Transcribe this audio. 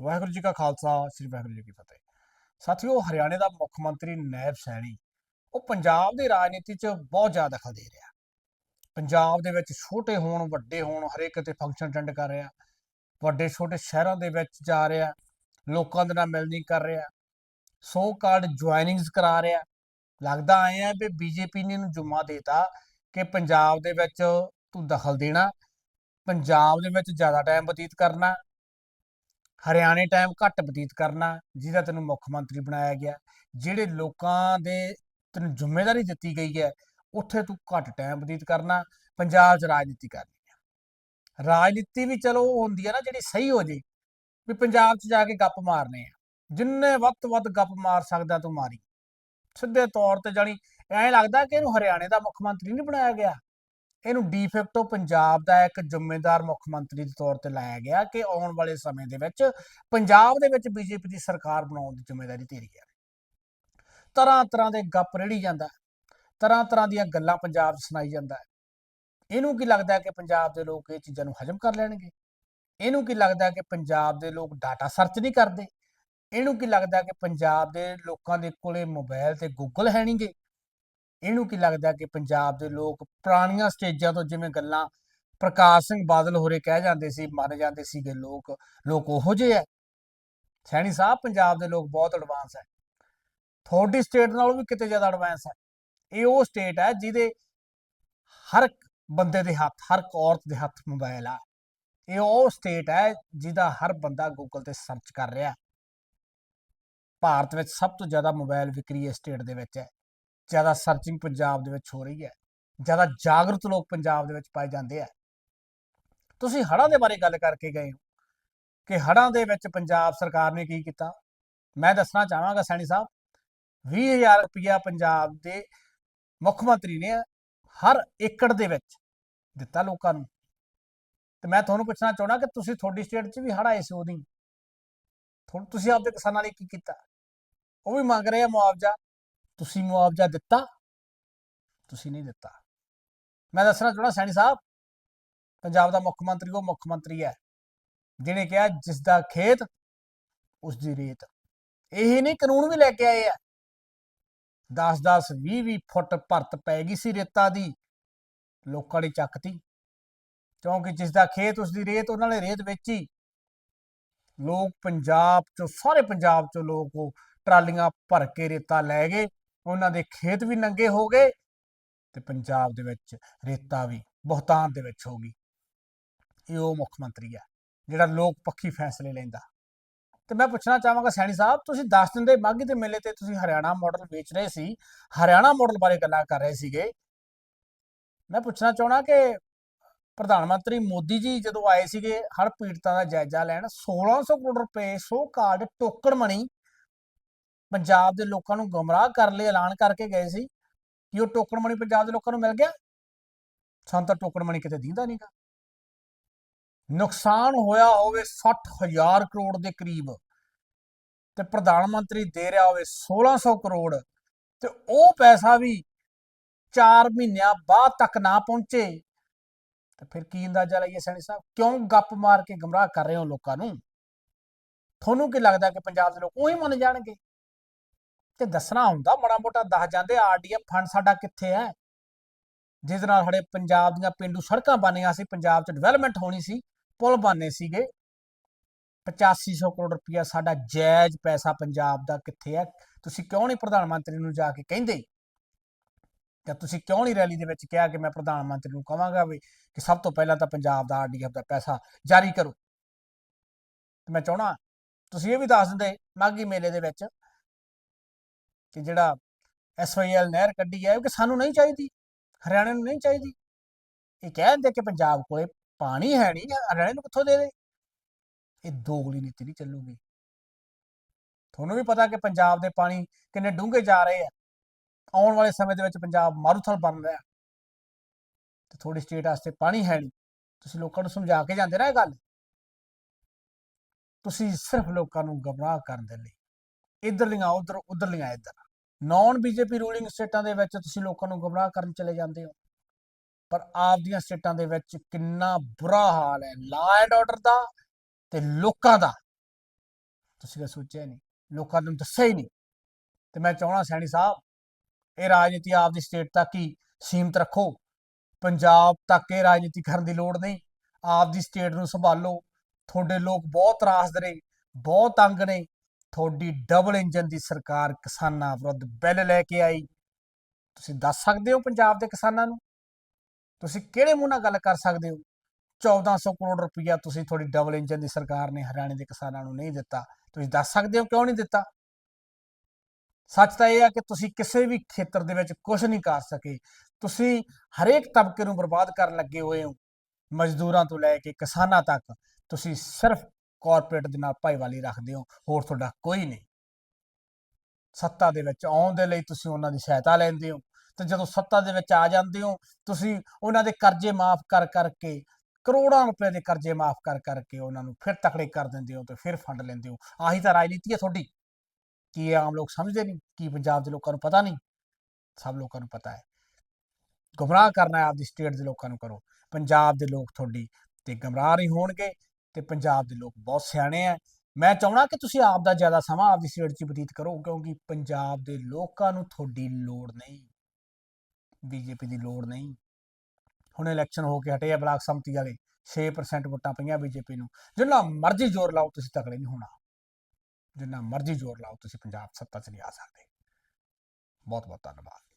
ਵਾਹਿਗੁਰੂ ਜੀ ਕਾ ਖਾਲਸਾ, ਸ੍ਰੀ ਵਾਹਿਗੁਰੂ ਜੀ ਕੀ ਫਤਿਹ। ਸਾਥੀਓ, ਹਰਿਆਣੇ ਦਾ ਮੁੱਖ ਮੰਤਰੀ ਨੈਬ ਸੈਣੀ, ਉਹ ਪੰਜਾਬ ਦੀ ਰਾਜਨੀਤੀ 'ਚ ਬਹੁਤ ਜ਼ਿਆਦਾ ਦਖਲ ਦੇ ਰਿਹਾ। ਪੰਜਾਬ ਦੇ ਵਿੱਚ ਛੋਟੇ ਹੋਣ, ਵੱਡੇ ਹੋਣ, ਹਰੇਕ 'ਤੇ ਫੰਕਸ਼ਨ ਅਟੈਂਡ ਕਰ ਰਿਹਾ। ਵੱਡੇ, ਛੋਟੇ ਸ਼ਹਿਰਾਂ ਦੇ ਵਿੱਚ ਜਾ ਰਿਹਾ, ਲੋਕਾਂ ਦੇ ਨਾਲ ਮਿਲਣੀ ਕਰ ਰਿਹਾ। ਸੋ ਕਾਲਡ ਜੁਆਇਨਿੰਗਸ ਕਰਾ ਰਿਹਾ। ਲੱਗਦਾ ਆਏ ਆ ਵੀ ਬੀਜੇਪੀ ਨੇ ਇਹਨੂੰ ਜੁਮਾ ਦੇਤਾ ਕਿ ਪੰਜਾਬ ਦੇ ਵਿੱਚ ਤੂੰ ਦਖਲ ਦੇਣਾ, ਪੰਜਾਬ ਦੇ ਵਿੱਚ ਜ਼ਿਆਦਾ ਟਾਈਮ ਬਤੀਤ ਕਰਨਾ ਹਰਿਆਣੇ ਟਾਈਮ ਘੱਟ ਬਤੀਤ ਕਰਨਾ, ਜਿਹਦਾ ਤੈਨੂੰ ਮੁੱਖ ਮੰਤਰੀ ਬਣਾਇਆ ਗਿਆ, ਜਿਹੜੇ ਲੋਕਾਂ ਦੇ ਤੈਨੂੰ ਜ਼ਿੰਮੇਵਾਰੀ ਦਿੱਤੀ ਗਈ ਹੈ, ਉੱਥੇ ਤੂੰ ਘੱਟ ਟਾਈਮ ਬਤੀਤ ਕਰਨਾ, ਪੰਜਾਬ 'ਚ ਰਾਜਨੀਤੀ ਕਰਨੀ ਹੈ ਰਾਜਨੀਤੀ ਵੀ ਚਲੋ ਉਹ ਹੁੰਦੀ ਹੈ ਨਾ ਜਿਹੜੀ ਸਹੀ ਹੋ ਜੇ, ਵੀ ਪੰਜਾਬ 'ਚ ਜਾ ਕੇ ਗੱਪ ਮਾਰਨੇ ਆ। ਜਿੰਨੇ ਵੱਧ ਤੋਂ ਵੱਧ ਗੱਪ ਮਾਰ ਸਕਦਾ ਤੂੰ ਮਾਰੀ। ਸਿੱਧੇ ਤੌਰ ਤੇ ਜਾਣੀ, ਐਂ ਲੱਗਦਾ ਕਿ ਇਹਨੂੰ ਹਰਿਆਣੇ ਦਾ ਮੁੱਖ ਮੰਤਰੀ ਨਹੀਂ ਬਣਾਇਆ ਗਿਆ। ਇਹਨੂੰ ਡੀਫੈਕਟੋ ਪੰਜਾਬ ਦਾ ਇੱਕ ਜ਼ਿੰਮੇਦਾਰ ਮੁੱਖ ਮੰਤਰੀ ਦੇ ਤੌਰ ਤੇ ਲਾਇਆ ਗਿਆ ਕਿ ਆਉਣ ਵਾਲੇ ਸਮੇਂ ਦੇ ਵਿੱਚ ਪੰਜਾਬ ਦੇ ਵਿੱਚ ਬੀਜੇਪੀ ਦੀ ਸਰਕਾਰ ਬਣਾਉਣ ਦੀ ਜ਼ਿੰਮੇਵਾਰੀ ਤੇਰੀ ਹੈ। ਤਰ੍ਹਾਂ ਤਰ੍ਹਾਂ ਦੇ ਗੱਪ ਰੇੜੀ ਜਾਂਦਾ ਤਰ੍ਹਾਂ ਤਰ੍ਹਾਂ ਦੀਆਂ ਗੱਲਾਂ ਪੰਜਾਬ 'ਚ ਸੁਣਾਈ ਜਾਂਦਾ ਇਹਨੂੰ ਕੀ ਲੱਗਦਾ ਕਿ ਪੰਜਾਬ ਦੇ ਲੋਕ ਇਹ ਚੀਜ਼ਾਂ ਨੂੰ ਹਜਮ ਕਰ ਲੈਣਗੇ? ਇਹਨੂੰ ਕੀ ਲੱਗਦਾ ਕਿ ਪੰਜਾਬ ਦੇ ਲੋਕ ਡਾਟਾ ਸਰਚ ਨਹੀਂ ਕਰਦੇ? ਇਹਨੂੰ ਕੀ ਲੱਗਦਾ ਕਿ ਪੰਜਾਬ ਦੇ ਲੋਕਾਂ ਦੇ ਕੋਲੇ ਮੋਬਾਈਲ ਤੇ ਗੂਗਲ ਹੈ ਨਹੀਂਗੇ ਇਹਨੂੰ ਕੀ ਲੱਗਦਾ ਕਿ ਪੰਜਾਬ ਦੇ ਲੋਕ ਪੁਰਾਣੀਆਂ ਸਟੇਜਾਂ ਤੋਂ ਜਿਵੇਂ ਗੱਲਾਂ ਪ੍ਰਕਾਸ਼ ਸਿੰਘ ਬਾਦਲ ਹੋਰੇ ਕਹਿ ਜਾਂਦੇ ਸੀ, ਮੰਨ ਜਾਂਦੇ ਸੀਗੇ ਲੋਕ ਲੋਕ ਉਹੋ ਜਿਹੇ ਆ ਸੈਣੀ ਸਾਹਿਬ, ਪੰਜਾਬ ਦੇ ਲੋਕ ਬਹੁਤ ਐਡਵਾਂਸ ਹੈ। ਤੁਹਾਡੀ ਸਟੇਟ ਨਾਲੋਂ ਵੀ ਕਿਤੇ ਜ਼ਿਆਦਾ ਐਡਵਾਂਸ ਹੈ। ਇਹ ਉਹ ਸਟੇਟ ਹੈ ਜਿਹਦੇ ਹਰ ਇੱਕ ਬੰਦੇ ਦੇ ਹੱਥ, ਹਰ ਇੱਕ ਔਰਤ ਦੇ ਹੱਥ ਮੋਬਾਈਲ ਆ। ਇਹ ਉਹ ਸਟੇਟ ਹੈ ਜਿਹਦਾ ਹਰ ਬੰਦਾ ਗੂਗਲ ਤੇ ਸਰਚ ਕਰ ਰਿਹਾ। ਭਾਰਤ ਵਿੱਚ ਸਭ ਤੋਂ ਜ਼ਿਆਦਾ ਮੋਬਾਈਲ ਵਿਕਰੀ ਇਸ ਸਟੇਟ ਦੇ ਵਿੱਚ ਹੈ। ਜ਼ਿਆਦਾ ਸਰਚਿੰਗ ਪੰਜਾਬ ਦੇ ਵਿੱਚ ਹੋ ਰਹੀ ਹੈ, ਜ਼ਿਆਦਾ ਜਾਗਰੂਕ ਲੋਕ ਪੰਜਾਬ ਦੇ ਵਿੱਚ ਪਾਏ ਜਾਂਦੇ ਆ। ਤੁਸੀਂ ਹੜ੍ਹਾਂ ਦੇ ਬਾਰੇ ਗੱਲ ਕਰਕੇ ਗਏ ਹੋ ਕਿ ਹੜ੍ਹਾਂ ਦੇ ਵਿੱਚ ਪੰਜਾਬ ਸਰਕਾਰ ਨੇ ਕੀ ਕੀਤਾ? ਮੈਂ ਦੱਸਣਾ ਚਾਹਾਂਗਾ ਸੈਣੀ ਸਾਹਿਬ 20000 ਰੁਪਇਆ ਪੰਜਾਬ ਦੇ ਮੁੱਖ ਮੰਤਰੀ ਨੇ ਹਰ ਏਕੜ ਦੇ ਵਿੱਚ ਦਿੱਤਾ ਲੋਕਾਂ ਨੂੰ। ਤੇ ਮੈਂ ਤੁਹਾਨੂੰ ਪੁੱਛਣਾ ਚਾਹਣਾ ਕਿ ਤੁਸੀਂ ਤੁਹਾਡੀ ਸਟੇਟ 'ਚ ਵੀ ਹੜ੍ਹ ਆਏ ਸੀ ਉਹਦੀ ਤੁਹਾ- ਤੁਸੀਂ ਆਪਦੇ ਕਿਸਾਨਾਂ ਲਈ ਕੀ ਕੀਤਾ? ਉਹ ਵੀ ਮੰਗ ਰਹੇ ਆ ਮੁਆਵਜ਼ਾ? ਤੁਸੀਂ ਮੁਆਵਜ਼ਾ ਦਿੱਤਾ, ਤੁਸੀਂ ਨਹੀਂ ਦਿੱਤਾ। ਮੈਂ ਦੱਸਣਾ ਚਾਹਣਾ ਸੈਣੀ ਸਾਹਿਬ, ਪੰਜਾਬ ਦਾ ਮੁੱਖ ਮੰਤਰੀ ਉਹ ਮੁੱਖ ਮੰਤਰੀ ਹੈ, ਜਿਹਨੇ ਕਿਹਾ ਜਿਸ ਦਾ ਖੇਤ ਉਸ ਦੀ ਰੇਤ। ਇਹ ਨਹੀਂ ਕਾਨੂੰਨ ਵੀ ਲੈ ਕੇ ਆਏ ਆ। 10 10 20 20 ਫੁੱਟ ਭਰਤ ਪੈ ਗਈ ਸੀ ਰੇਤਾ ਦੀ, ਲੋਕਾਂ ਨੇ ਚੱਕਤੀ। ਕਿਉਂਕਿ ਜਿਸ ਦਾ ਖੇਤ ਉਸ ਦੀ ਰੇਤ, ਉਹਨਾਂ ਨੇ ਰੇਤ ਵੇਚੀ। ਲੋਕ ਪੰਜਾਬ ਚੋਂ, ਸਾਰੇ ਪੰਜਾਬ ਚੋਂ ਲੋਕ ਉਹ ਟਰਾਲੀਆਂ ਭਰ ਕੇ ਰੇਤਾ ਲੈ ਗਏ। ਉਹਨਾਂ ਦੇ ਖੇਤ ਵੀ ਨੰਗੇ ਹੋ ਗਏ ਤੇ ਪੰਜਾਬ ਦੇ ਵਿੱਚ ਰੇਤਾ ਵੀ ਬਹੁਤਾਨ ਦੇ ਵਿੱਚ ਹੋ ਗਈ। ਇਹ ਉਹ ਮੁੱਖ ਮੰਤਰੀ ਆ, ਜਿਹੜਾ ਲੋਕ ਪੱਖੀ ਫੈਸਲੇ ਲੈਂਦਾ। ਤੇ ਮੈਂ ਪੁੱਛਣਾ ਚਾਹਾਂਗਾ ਸੈਣੀ ਸਾਹਿਬ, ਤੁਸੀਂ 10 ਦਿਨ ਦੇ ਮਾਘੀ ਦੇ ਮੇਲੇ ਤੇ ਤੁਸੀਂ ਹਰਿਆਣਾ ਮਾਡਲ ਵੇਚ ਰਹੇ ਸੀ, ਹਰਿਆਣਾ ਮਾਡਲ ਬਾਰੇ ਗੱਲਾਂ ਕਰ ਰਹੇ ਸੀਗੇ। ਮੈਂ ਪੁੱਛਣਾ ਚਾਹਣਾ ਕਿ ਪ੍ਰਧਾਨ ਮੰਤਰੀ ਮੋਦੀ ਜੀ ਜਦੋਂ ਆਏ ਸੀਗੇ, ਹਰ ਪੀੜਤਾਂ ਦਾ ਜਾਇਜ਼ਾ ਲੈਣ 1600 ਕਰੋੜ ਰੁਪਏ ਸੋ ਕਾਰਡ ਟੋਕਣ ਮਣੀ ਪੰਜਾਬ ਦੇ ਲੋਕਾਂ ਨੂੰ ਗਮਰਾਹ ਕਰਨ ਲਈ, ਐਲਾਨ ਕਰਕੇ ਗਏ ਸੀ ਕਿ ਉਹ ਟੋਕਣ ਮਣੀ ਪੰਜਾਬ ਦੇ ਲੋਕਾਂ ਨੂੰ ਮਿਲ ਗਿਆ। ਸਾਨੂੰ ਤਾਂ ਟੋਕਣ ਮਣੀ ਕਿਤੇ ਦਿੰਦਾ ਨਹੀਂਗਾ ਨੁਕਸਾਨ ਹੋਇਆ ਹੋਵੇ 60000 ਕਰੋੜ ਦੇ ਕਰੀਬ ਤੇ ਪ੍ਰਧਾਨ ਮੰਤਰੀ ਦੇ ਰਿਹਾ ਹੋਵੇ 1600 ਕਰੋੜ ਤੇ ਉਹ ਪੈਸਾ ਵੀ 4 ਮਹੀਨਿਆਂ ਬਾਅਦ ਤੱਕ ਨਾ ਪਹੁੰਚੇ। ਤੇ ਫਿਰ ਕੀ ਅੰਦਾਜ਼ਾ ਲਾਈਏ ਸੈਣੀ ਸਾਹਿਬ? ਕਿਉਂ ਗੱਪ ਮਾਰ ਕੇ ਗਮਰਾਹ ਕਰ ਰਹੇ ਹੋ ਲੋਕਾਂ ਨੂੰ? ਤੁਹਾਨੂੰ ਕੀ ਲੱਗਦਾ ਕਿ ਪੰਜਾਬ ਦੇ ਲੋਕ ਉਹੀ ਮੰਨ ਜਾਣਗੇ? ਤੇ ਦੱਸਣਾ ਹੁੰਦਾ, ਮਾੜਾ ਮੋਟਾ ਦੱਸ ਜਾਂਦੇ ਆਰਡੀਐਫ ਫੰਡ ਸਾਡਾ ਕਿੱਥੇ ਹੈ ਜਿਸ ਨਾਲ ਸਾਡੇ ਪੰਜਾਬ ਦੀਆਂ ਪਿੰਡੂ ਸੜਕਾਂ ਬਣੀਆਂ ਸੀ, ਪੰਜਾਬ 'ਚ ਡਿਵੈਲਪਮੈਂਟ ਹੋਣੀ ਸੀ, ਪੁਲ ਬਣਨੇ ਸੀਗੇ। 8500 ਕਰੋੜ ਰੁਪਇਆ ਸਾਡਾ ਜਾਇਜ਼ ਪੈਸਾ ਪੰਜਾਬ ਦਾ ਕਿੱਥੇ ਹੈ ਤੁਸੀਂ ਕਿਉਂ ਨਹੀਂ ਪ੍ਰਧਾਨ ਮੰਤਰੀ ਨੂੰ ਜਾ ਕੇ ਕਹਿੰਦੇ? ਜਾਂ ਤੁਸੀਂ ਕਿਉਂ ਨਹੀਂ ਰੈਲੀ ਦੇ ਵਿੱਚ ਕਿਹਾ ਕਿ ਮੈਂ ਪ੍ਰਧਾਨ ਮੰਤਰੀ ਨੂੰ ਕਹਾਂਗਾ ਵੀ ਕਿ ਸਭ ਤੋਂ ਪਹਿਲਾਂ ਤਾਂ ਪੰਜਾਬ ਦਾ ਆਰਡੀਐਫ ਦਾ ਪੈਸਾ ਜਾਰੀ ਕਰੋ? ਤੇ ਮੈਂ ਚਾਹਣਾ ਤੁਸੀਂ ਇਹ ਵੀ ਦੱਸ ਦਿੰਦੇ ਮਾਗੀ ਮੇਲੇ ਦੇ ਵਿੱਚ ਕਿ ਜਿਹੜਾ ਐਸਵਾਈਐਲ ਨਹਿਰ ਕੱਢੀ ਹੈ ਉਹ ਕਿ ਸਾਨੂੰ ਨਹੀਂ ਚਾਹੀਦੀ, ਹਰਿਆਣੇ ਨੂੰ ਨਹੀਂ ਚਾਹੀਦੀ। ਇਹ ਕਹਿੰਦੇ ਕਿ ਪੰਜਾਬ ਕੋਲੇ ਪਾਣੀ ਹੈ ਨਹੀਂ ਹਰਿਆਣੇ ਨੂੰ ਕਿੱਥੋਂ ਦੇ ਦੇ? ਇਹ ਦੋਗਲੀ ਨੀਤੀ ਨਹੀਂ ਚੱਲੂਗੀ। ਤੁਹਾਨੂੰ ਵੀ ਪਤਾ ਕਿ ਪੰਜਾਬ ਦੇ ਪਾਣੀ ਕਿੰਨੇ ਡੂੰਘੇ ਜਾ ਰਹੇ ਆ। ਆਉਣ ਵਾਲੇ ਸਮੇਂ ਦੇ ਵਿੱਚ ਪੰਜਾਬ ਮਾਰੂਥਲ ਬਣ ਰਿਹਾ ਤੇ ਥੋੜੀ ਸਟੇਟ ਵਾਸਤੇ ਪਾਣੀ ਹੈ ਨਹੀਂ। ਤੁਸੀਂ ਲੋਕਾਂ ਨੂੰ ਸਮਝਾ ਕੇ ਜਾਂਦੇ ਨਾ ਇਹ ਗੱਲ। ਤੁਸੀਂ ਸਿਰਫ ਲੋਕਾਂ ਨੂੰ ਗਮਰਾਹ ਕਰਨ ਦੇ ਲਈ। ਇਧਰਲੀਆਂ, ਉਧਰ, ਉਧਰਲੀਆਂ ਇੱਧਰ। ਨਾਨ ਬੀਜੇਪੀ ਰੂਲਿੰਗ ਸਟੇਟਾਂ ਦੇ ਵਿੱਚ ਤੁਸੀਂ ਲੋਕਾਂ ਨੂੰ ਗਮਰਾਹ ਕਰਨ ਚਲੇ ਜਾਂਦੇ ਹੋ। ਪਰ ਆਪਦੀਆਂ ਸਟੇਟਾਂ ਦੇ ਵਿੱਚ ਕਿੰਨਾ ਬੁਰਾ ਹਾਲ ਹੈ। ਲਾ ਐਂਡ ਆਰਡਰ ਦਾ ਤੇ ਲੋਕਾਂ ਦਾ। ਤੁਸੀਂ ਕਦੇ ਸੋਚਿਆ ਨਹੀਂ। ਲੋਕਾਂ ਨੂੰ ਦੱਸਿਆ ਹੀ ਨਹੀਂ। ਤੇ ਮੈਂ ਚਾਹਣਾ ਸੈਣੀ ਸਾਹਿਬ, ਇਹ ਰਾਜਨੀਤੀ ਆਪਦੀ ਸਟੇਟ ਤੱਕ ਹੀ ਸੀਮਤ ਰੱਖੋ। ਪੰਜਾਬ ਤੱਕ ਇਹ ਰਾਜਨੀਤੀ ਕਰਨ ਦੀ ਲੋੜ ਨਹੀਂ। ਆਪਦੀ ਸਟੇਟ ਨੂੰ ਸੰਭਾਲੋ। ਤੁਹਾਡੇ ਲੋਕ ਬਹੁਤ ਤਰਾਸਦੇ ਨੇ, ਬਹੁਤ ਤੰਗ ਨੇ। ਤੁਹਾਡੀ ਡਬਲ ਇੰਜਨ ਦੀ ਸਰਕਾਰ ਕਿਸਾਨਾਂ ਵਿਰੁੱਧ ਬਿੱਲ ਲੈ ਕੇ ਆਈ। ਤੁਸੀਂ ਦੱਸ ਸਕਦੇ ਹੋ ਪੰਜਾਬ ਦੇ ਕਿਸਾਨਾਂ ਨੂੰ? ਤੁਸੀਂ ਕਿਹੜੇ ਮੂੰਹ ਨਾਲ ਗੱਲ ਕਰ ਸਕਦੇ ਹੋ? 1400 ਕਰੋੜ ਰੁਪਈਆ ਤੁਸੀਂ ਤੁਹਾਡੀ ਡਬਲ ਇੰਜਨ ਦੀ ਸਰਕਾਰ ਨੇ ਹਰਿਆਣੇ ਦੇ ਕਿਸਾਨਾਂ ਨੂੰ ਨਹੀਂ ਦਿੱਤਾ। ਤੁਸੀਂ ਦੱਸ ਸਕਦੇ ਹੋ ਕਿਉਂ ਨਹੀਂ ਦਿੱਤਾ? ਸੱਚ ਤਾਂ ਇਹ ਆ ਕਿ ਤੁਸੀਂ ਕਿਸੇ ਵੀ ਖੇਤਰ ਦੇ ਵਿੱਚ ਕੁਝ ਨਹੀਂ ਕਰ ਸਕੇ। ਤੁਸੀਂ ਹਰੇਕ ਤਬਕੇ ਨੂੰ ਬਰਬਾਦ ਕਰਨ ਲੱਗੇ ਹੋਏ ਹੋ। ਮਜ਼ਦੂਰਾਂ ਤੋਂ ਲੈ ਕੇ ਕਿਸਾਨਾਂ ਤੱਕ ਤੁਸੀਂ ਸਿਰਫ ਕਾਰਪੋਰੇਟ ਦੇ ਨਾਲ ਭਾਈਵਾਲੀ ਰੱਖਦੇ ਹੋ, ਹੋਰ ਤੁਹਾਡਾ ਕੋਈ ਨਹੀਂ। ਸੱਤਾ ਦੇ ਵਿੱਚ ਆਉਣ ਦੇ ਲਈ ਤੁਸੀਂ ਉਹਨਾਂ ਦੀ ਸਹਾਇਤਾ ਲੈਂਦੇ ਹੋ। ਤੇ ਜਦੋਂ ਸੱਤਾ ਦੇ ਵਿੱਚ ਆ ਜਾਂਦੇ ਹੋ, ਤੁਸੀਂ ਉਹਨਾਂ ਦੇ ਕਰਜ਼ੇ ਮਾਫ ਕਰ ਕਰਕੇ, ਕਰੋੜਾਂ ਰੁਪਏ ਦੇ ਕਰਜ਼ੇ ਮਾਫ ਕਰ ਕਰਕੇ ਉਹਨਾਂ ਨੂੰ ਫਿਰ ਤਕੜੇ ਕਰ ਦਿੰਦੇ ਹੋ ਤੇ ਫਿਰ ਫੰਡ ਲੈਂਦੇ ਹੋ। ਆਹੀ ਤਾਂ ਰਾਜਨੀਤੀ ਹੈ ਤੁਹਾਡੀ। ਕੀ ਇਹ ਆਮ ਲੋਕ ਸਮਝਦੇ ਨਹੀਂ? ਕੀ ਪੰਜਾਬ ਦੇ ਲੋਕਾਂ ਨੂੰ ਪਤਾ ਨਹੀਂ? ਸਭ ਲੋਕਾਂ ਨੂੰ ਪਤਾ ਹੈ। ਗੁੰਮਰਾਹ ਕਰਨਾ ਹੈ ਆਪਦੀ ਸਟੇਟ ਦੇ ਲੋਕਾਂ ਨੂੰ ਕਰੋ। ਪੰਜਾਬ ਦੇ ਲੋਕ ਤੁਹਾਡੀ ਤੇ ਗੁੰਮਰਾਹ ਨਹੀਂ ਹੋਣਗੇ। ਤੇ ਪੰਜਾਬ ਦੇ ਲੋਕ ਬਹੁਤ ਸਿਆਣੇ ਆ ਮੈਂ ਚਾਹਣਾ ਕਿ ਤੁਸੀਂ ਆਪ ਦਾ ਜ਼ਿਆਦਾ ਸਮਾਂ ਆਪਦੀ ਸਟੇਟ 'ਚ ਬਤੀਤ ਕਰੋ, ਕਿਉਂਕਿ ਪੰਜਾਬ ਦੇ ਲੋਕਾਂ ਨੂੰ ਤੁਹਾਡੀ ਲੋੜ ਨਹੀਂ। ਬੀਜੇਪੀ ਦੀ ਲੋੜ ਨਹੀਂ। ਹੁਣ ਇਲੈਕਸ਼ਨ ਹੋ ਕੇ ਹਟੇ ਆ ਬਲਾਕ ਸੰਮਤੀ ਵਾਲੇ 6% ਵੋਟਾਂ ਪਈਆਂ ਬੀਜੇਪੀ ਨੂੰ। ਜਿੰਨਾ ਮਰਜ਼ੀ ਜ਼ੋਰ ਲਾਓ, ਤੁਸੀਂ ਤਕੜੇ ਨਹੀਂ ਹੋਣਾ। ਜਿੰਨਾ ਮਰਜ਼ੀ ਜ਼ੋਰ ਲਾਓ, ਤੁਸੀਂ ਪੰਜਾਬ ਸੱਤਾ 'ਚ ਨਹੀਂ ਆ ਸਕਦੇ। ਬਹੁਤ ਬਹੁਤ ਧੰਨਵਾਦ।